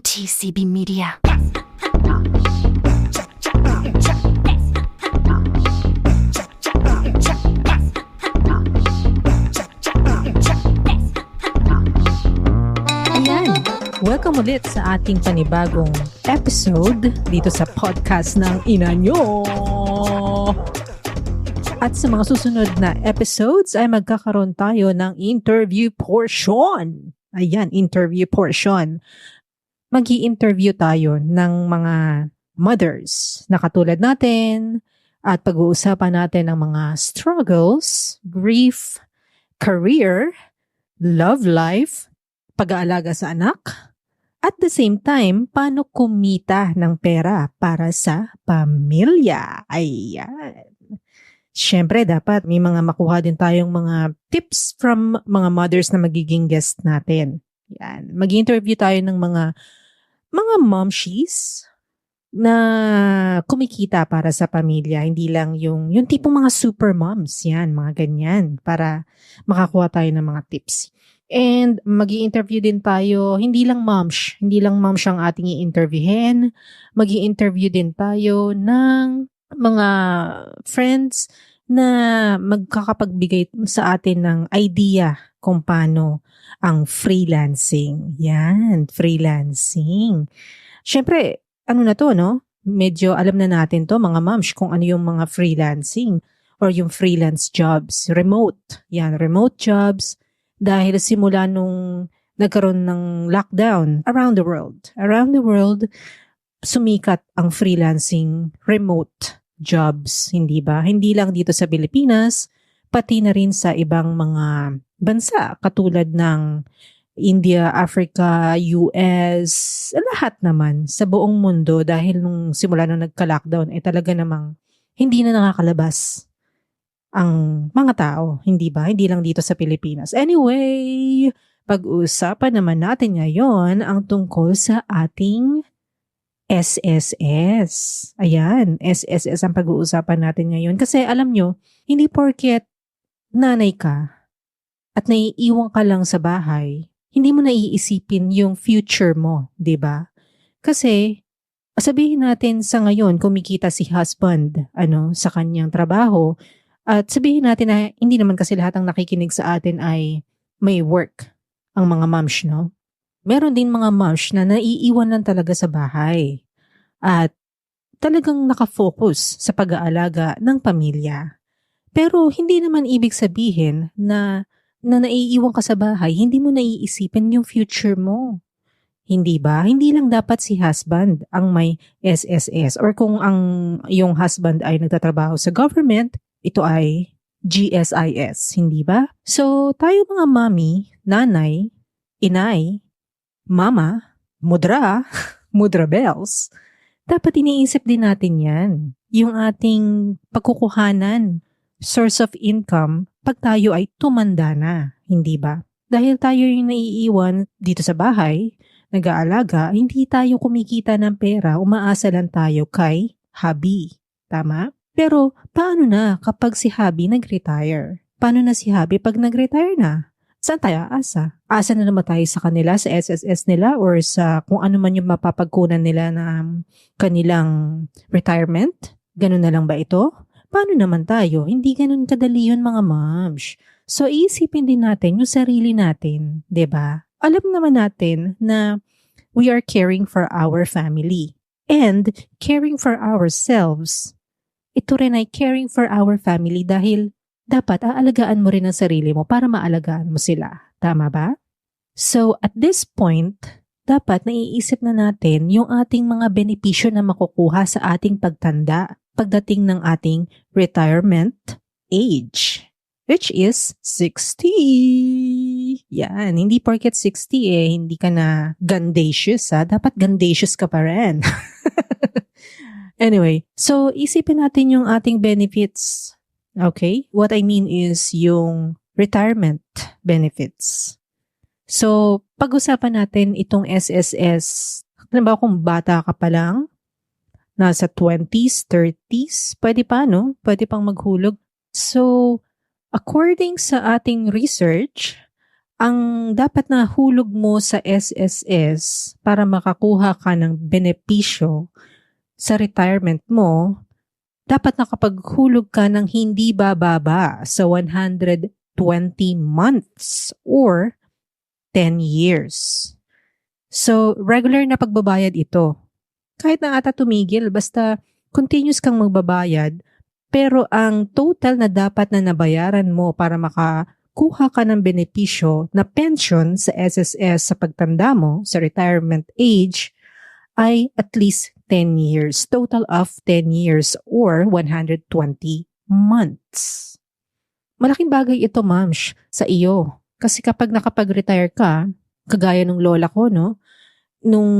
TCB Media. Ayan, welcome ulit sa ating panibagong episode dito sa podcast ng Ina Nyo. At sa mga susunod na episodes ay magkakaroon tayo ng interview portion. Ayan, interview portion. Mag interview tayo ng mga mothers na katulad natin at pag-uusapan natin ng mga struggles, grief, career, love life, pag-aalaga sa anak, at the same time, paano kumita ng pera para sa pamilya. Ayan. Siyempre, dapat may mga makuha din tayong mga tips from mga mothers na magiging guest natin. Yan. Mag-interview tayo ng mga mga momshies na kumikita para sa pamilya. Hindi lang yung, yung tipong mga super moms. Yan, mga ganyan. Para makakuha tayo ng mga tips. And mag interview din tayo, hindi lang moms, hindi lang moms ang ating i-interviewin. mag interview din tayo ng mga friends na magkakapagbigay sa atin ng idea kung paano ang freelancing. Yan, freelancing. Siyempre, ano na to, no? Medyo alam na natin to, mga moms, kung ano yung mga freelancing or yung freelance jobs. Remote. Yan, remote jobs dahil simula nung nagkaroon ng lockdown around the world. Around the world, sumikat ang freelancing remote jobs, hindi ba? Hindi lang dito sa Pilipinas, pati na rin sa ibang mga bansa katulad ng India, Africa, US, lahat naman sa buong mundo dahil nung simula nung nagka-lockdown, eh talaga namang hindi na nakakalabas ang mga tao, hindi ba? Hindi lang dito sa Pilipinas. Anyway, pag-uusapan naman natin ngayon ang tungkol sa ating SSS. Ayan, SSS ang pag-uusapan natin ngayon. Kasi alam nyo, hindi porket nanay ka at naiiwan ka lang sa bahay, hindi mo naiisipin yung future mo, di ba? Kasi sabihin natin sa ngayon kumikita si husband ano sa kanyang trabaho at sabihin natin na hindi naman kasi lahat ng nakikinig sa atin ay may work ang mga moms, no? Meron din mga moms na naiiwan lang talaga sa bahay at talagang nakafocus sa pag-aalaga ng pamilya. Pero hindi naman ibig sabihin na na naiiwan ka sa bahay, hindi mo naiisipin yung future mo. Hindi ba? Hindi lang dapat si husband ang may SSS or kung ang yung husband ay nagtatrabaho sa government, ito ay GSIS, hindi ba? So, tayo mga mami, nanay, inay, mama, mudra, mudra bells, dapat iniisip din natin yan. Yung ating pagkukuhanan, source of income, pag tayo ay tumanda na, hindi ba? Dahil tayo yung naiiwan dito sa bahay, nag-aalaga, hindi tayo kumikita ng pera, umaasa lang tayo kay hubby. Tama? Pero paano na kapag si Habi nag-retire? Paano na si Habi pag nag-retire na? Saan tayo asa? Asa na naman tayo sa kanila, sa SSS nila, or sa kung ano man yung mapapagkunan nila na kanilang retirement? Ganun na lang ba ito? Paano naman tayo? Hindi ganun kadali yun mga moms. So, iisipin din natin yung sarili natin, ba? Diba? Alam naman natin na we are caring for our family and caring for ourselves ito rin ay caring for our family dahil dapat aalagaan mo rin ang sarili mo para maalagaan mo sila. Tama ba? So at this point, dapat naiisip na natin yung ating mga benepisyo na makukuha sa ating pagtanda pagdating ng ating retirement age which is 60. Yan, hindi porket 60 eh, hindi ka na gandacious ha. Dapat gandacious ka pa rin. Anyway, so isipin natin yung ating benefits. Okay? What I mean is yung retirement benefits. So, pag-usapan natin itong SSS. Halimbawa kung bata ka pa lang, nasa 20s, 30s, pwede pa, no? Pwede pang maghulog. So, according sa ating research, ang dapat na hulog mo sa SSS para makakuha ka ng benepisyo sa retirement mo, dapat nakapaghulog ka ng hindi bababa sa 120 months or 10 years. So, regular na pagbabayad ito. Kahit na ata tumigil, basta continuous kang magbabayad, pero ang total na dapat na nabayaran mo para maka kuha ka ng benepisyo na pension sa SSS sa pagtanda mo, sa retirement age, ay at least 10 years. Total of 10 years or 120 months. Malaking bagay ito, mams, sa iyo. Kasi kapag nakapag-retire ka, kagaya ng lola ko, no? Nung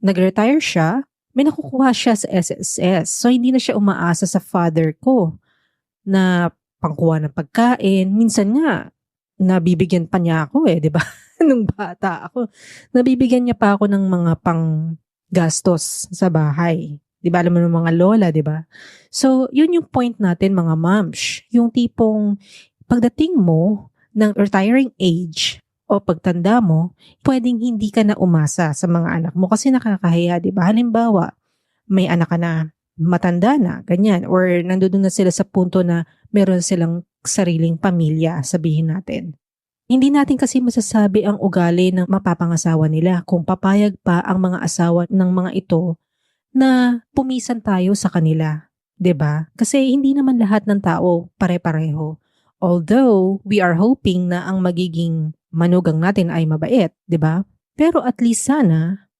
nag-retire siya, may nakukuha siya sa SSS. So, hindi na siya umaasa sa father ko na pangkuha ng pagkain. Minsan nga, nabibigyan pa niya ako eh, di ba? Nung bata ako. Nabibigyan niya pa ako ng mga pang gastos sa bahay. Di ba? Alam mo ng mga lola, di ba? So, yun yung point natin mga moms. Yung tipong pagdating mo ng retiring age o pagtanda mo, pwedeng hindi ka na umasa sa mga anak mo kasi nakakahiya, di ba? Halimbawa, may anak ka na matanda na, ganyan, or nandoon na sila sa punto na meron silang sariling pamilya, sabihin natin. Hindi natin kasi masasabi ang ugali ng mapapangasawa nila kung papayag pa ang mga asawa ng mga ito na pumisan tayo sa kanila. 'di ba? Kasi hindi naman lahat ng tao pare-pareho. Although we are hoping na ang magiging manugang natin ay mabait, 'di ba? Pero at least sana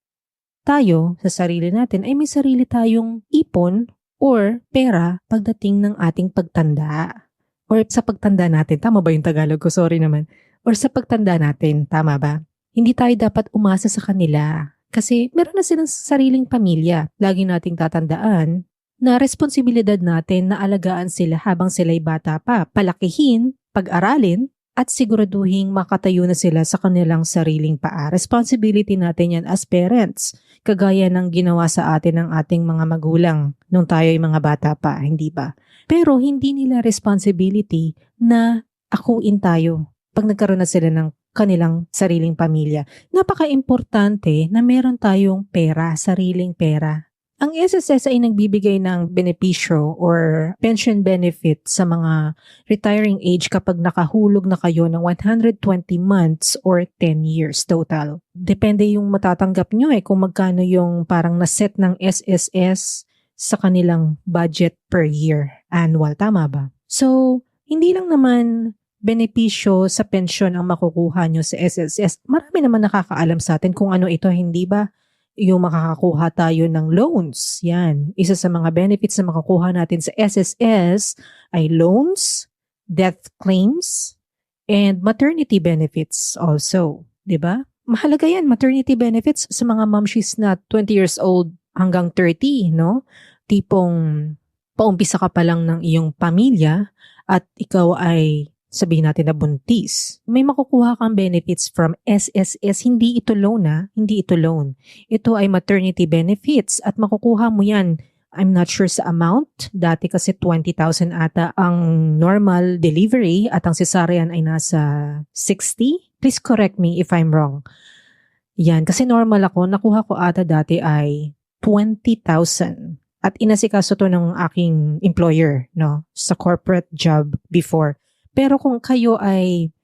tayo sa sarili natin ay may sarili tayong ipon or pera pagdating ng ating pagtanda. Or sa pagtanda natin, tama ba yung Tagalog ko? Sorry naman. Or sa pagtanda natin, tama ba? Hindi tayo dapat umasa sa kanila. Kasi meron na silang sariling pamilya. Lagi nating tatandaan na responsibilidad natin na alagaan sila habang sila'y bata pa, palakihin, pag-aralin, at siguraduhin makatayo na sila sa kanilang sariling paa. Responsibility natin yan as parents, kagaya ng ginawa sa atin ng ating mga magulang nung tayo ay mga bata pa, hindi ba? Pero hindi nila responsibility na akuin tayo pag nagkaroon na sila ng kanilang sariling pamilya. Napaka-importante na meron tayong pera, sariling pera ang SSS ay nagbibigay ng benepisyo or pension benefit sa mga retiring age kapag nakahulog na kayo ng 120 months or 10 years total. Depende yung matatanggap nyo eh kung magkano yung parang naset ng SSS sa kanilang budget per year, annual, tama ba? So, hindi lang naman benepisyo sa pensyon ang makukuha nyo sa SSS. Marami naman nakakaalam sa atin kung ano ito, hindi ba? Yung makakakuha tayo ng loans. Yan. Isa sa mga benefits na makakuha natin sa SSS ay loans, death claims, and maternity benefits also. ba? Diba? Mahalaga yan, maternity benefits sa mga mamshis na 20 years old hanggang 30, no? Tipong paumpisa ka pa lang ng iyong pamilya at ikaw ay sabihin natin na buntis, may makukuha kang benefits from SSS. Hindi ito loan ha, hindi ito loan. Ito ay maternity benefits at makukuha mo yan I'm not sure sa amount. Dati kasi 20,000 ata ang normal delivery at ang cesarean ay nasa 60. Please correct me if I'm wrong. Yan, kasi normal ako, nakuha ko ata dati ay 20,000. At inasikaso to ng aking employer, no, sa corporate job before. Pero kung kayo ay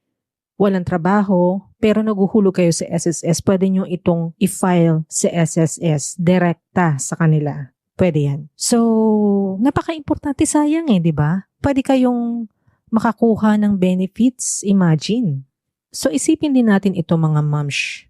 walang trabaho, pero naguhulog kayo sa SSS, pwede nyo itong i-file sa SSS direkta sa kanila. Pwede yan. So, napaka-importante sayang eh, di ba? Pwede kayong makakuha ng benefits, imagine. So, isipin din natin ito mga moms.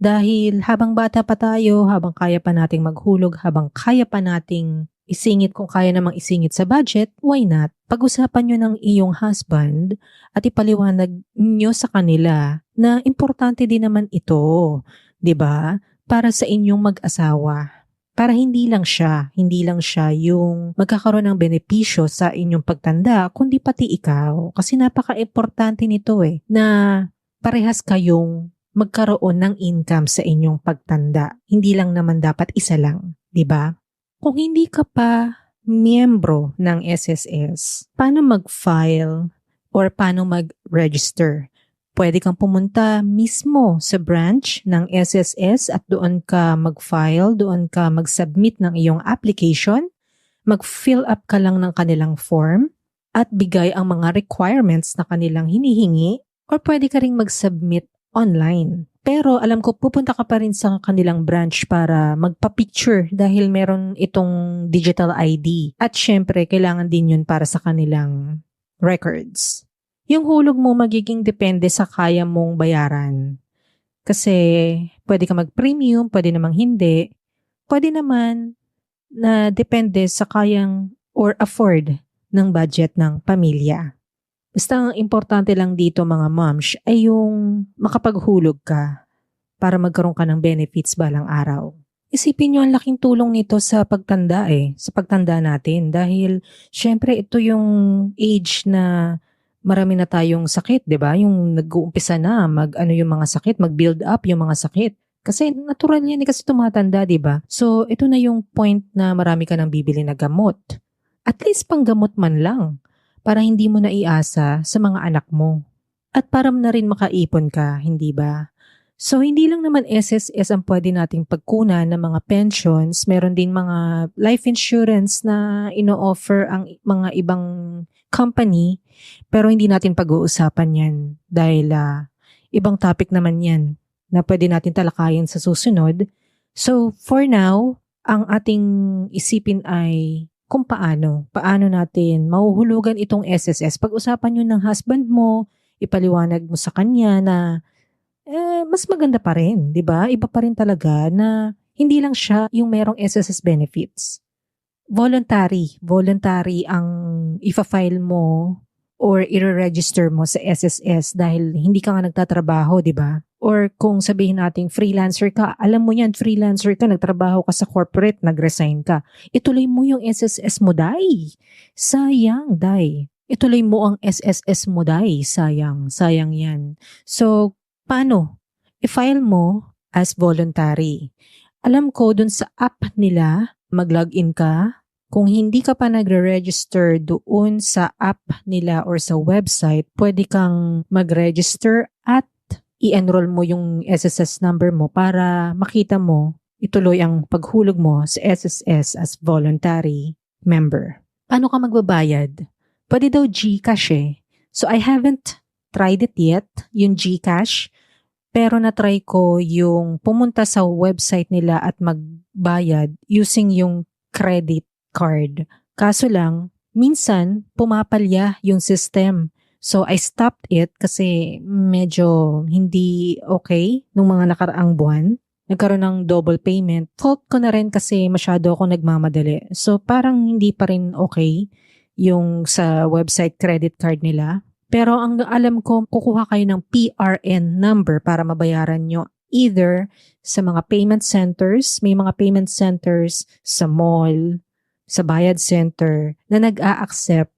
Dahil habang bata pa tayo, habang kaya pa nating maghulog, habang kaya pa nating isingit kung kaya namang isingit sa budget, why not? Pag-usapan nyo ng iyong husband at ipaliwanag nyo sa kanila na importante din naman ito, 'di ba? Para sa inyong mag-asawa. Para hindi lang siya, hindi lang siya yung magkakaroon ng benepisyo sa inyong pagtanda, kundi pati ikaw. Kasi napaka-importante nito eh, na parehas kayong magkaroon ng income sa inyong pagtanda. Hindi lang naman dapat isa lang, 'di ba? Kung hindi ka pa miyembro ng SSS, paano mag-file or paano mag-register? pwede kang pumunta mismo sa branch ng SSS at doon ka mag-file, doon ka mag-submit ng iyong application, mag-fill up ka lang ng kanilang form at bigay ang mga requirements na kanilang hinihingi or pwede ka ring mag-submit online. Pero alam ko pupunta ka pa rin sa kanilang branch para magpa-picture dahil meron itong digital ID. At syempre, kailangan din yun para sa kanilang records yung hulog mo magiging depende sa kaya mong bayaran. Kasi pwede ka mag-premium, pwede namang hindi. Pwede naman na depende sa kayang or afford ng budget ng pamilya. Basta ang importante lang dito mga moms ay yung makapaghulog ka para magkaroon ka ng benefits balang araw. Isipin nyo ang laking tulong nito sa pagtanda eh, sa pagtanda natin dahil syempre ito yung age na marami na tayong sakit, 'di ba? Yung nag-uumpisa na mag ano yung mga sakit, mag-build up yung mga sakit. Kasi natural yan eh, kasi tumatanda, 'di ba? So ito na yung point na marami ka nang bibili na gamot. At least panggamot man lang para hindi mo na iasa sa mga anak mo. At para na rin makaipon ka, hindi ba? So, hindi lang naman SSS ang pwede nating pagkunan ng mga pensions. Meron din mga life insurance na ino-offer ang mga ibang company. Pero hindi natin pag-uusapan yan dahil uh, ibang topic naman yan na pwede natin talakayin sa susunod. So, for now, ang ating isipin ay kung paano, paano natin mahuhulugan itong SSS. Pag-usapan nyo ng husband mo, ipaliwanag mo sa kanya na eh, mas maganda pa rin, di ba? Iba pa rin talaga na hindi lang siya yung merong SSS benefits. Voluntary, voluntary ang ifa-file mo or i-register mo sa SSS dahil hindi ka nga nagtatrabaho, di ba? Or kung sabihin natin freelancer ka, alam mo yan, freelancer ka, nagtrabaho ka sa corporate, nag-resign ka. Ituloy mo yung SSS mo, day. Sayang, day. Ituloy mo ang SSS mo, day. Sayang, sayang yan. So, Paano? I-file mo as voluntary. Alam ko dun sa app nila, mag-login ka. Kung hindi ka pa nagre-register doon sa app nila or sa website, pwede kang mag-register at i-enroll mo yung SSS number mo para makita mo ituloy ang paghulog mo sa SSS as voluntary member. Paano ka magbabayad? Pwede daw GCash eh. So I haven't tried it yet, yung GCash. Pero na-try ko yung pumunta sa website nila at magbayad using yung credit card. Kaso lang, minsan pumapalya yung system. So I stopped it kasi medyo hindi okay nung mga nakaraang buwan. Nagkaroon ng double payment. Fault ko na rin kasi masyado ako nagmamadali. So parang hindi pa rin okay yung sa website credit card nila. Pero ang alam ko, kukuha kayo ng PRN number para mabayaran nyo either sa mga payment centers, may mga payment centers sa mall, sa bayad center na nag-a-accept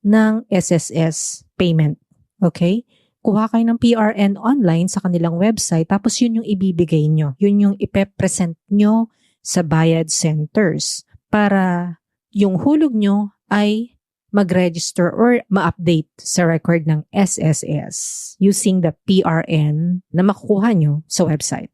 ng SSS payment. Okay? Kuha kayo ng PRN online sa kanilang website tapos yun yung ibibigay nyo. Yun yung ipepresent nyo sa bayad centers para yung hulog nyo ay mag-register or ma-update sa record ng SSS using the PRN na makukuha nyo sa website.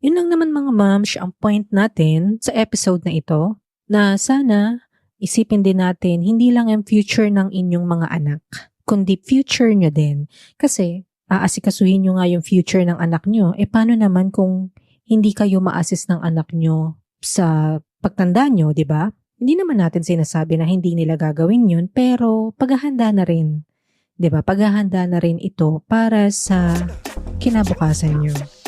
Yun lang naman mga moms ang point natin sa episode na ito na sana isipin din natin hindi lang ang future ng inyong mga anak, kundi future nyo din. Kasi aasikasuhin nyo nga yung future ng anak nyo, e paano naman kung hindi kayo ma-assist ng anak nyo sa pagtanda nyo, di ba? Hindi naman natin sinasabi na hindi nila gagawin yun, pero paghahanda na rin. ba diba? Paghahanda na rin ito para sa kinabukasan nyo.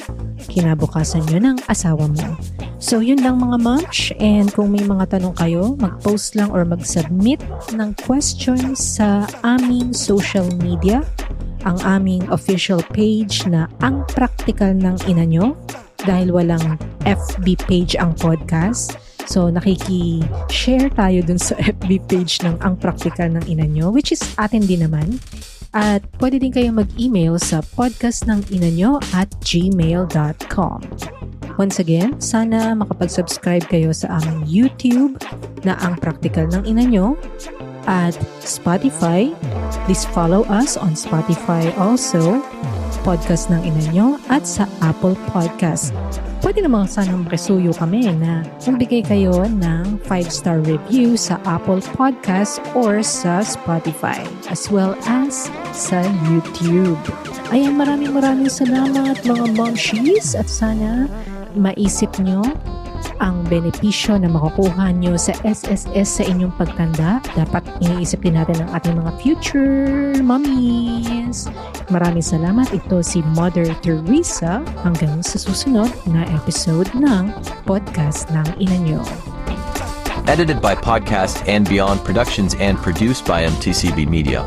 Kinabukasan nyo ng asawa mo. So, yun lang mga moms. And kung may mga tanong kayo, mag-post lang or mag-submit ng questions sa aming social media, ang aming official page na Ang Praktikal ng Ina Nyo dahil walang FB page ang podcast So, nakiki-share tayo dun sa FB page ng Ang Praktikal ng Ina Nyo, which is atin din naman. At pwede din kayong mag-email sa podcast ng ina nyo at gmail.com. Once again, sana makapag-subscribe kayo sa aming YouTube na Ang Praktikal ng Ina Nyo at Spotify. Please follow us on Spotify also podcast ng ina nyo at sa Apple Podcast. Pwede naman sanang makisuyo kami na magbigay kayo ng 5-star review sa Apple Podcast or sa Spotify as well as sa YouTube. Ayan, maraming maraming salamat mga momshies at sana maisip nyo ang benepisyo na makukuha nyo sa SSS sa inyong pagtanda. Dapat iniisip din natin ang ating mga future mommies. Maraming salamat. Ito si Mother Teresa hanggang sa susunod na episode ng podcast ng ina nyo. Edited by Podcast and Beyond Productions and produced by MTCB Media.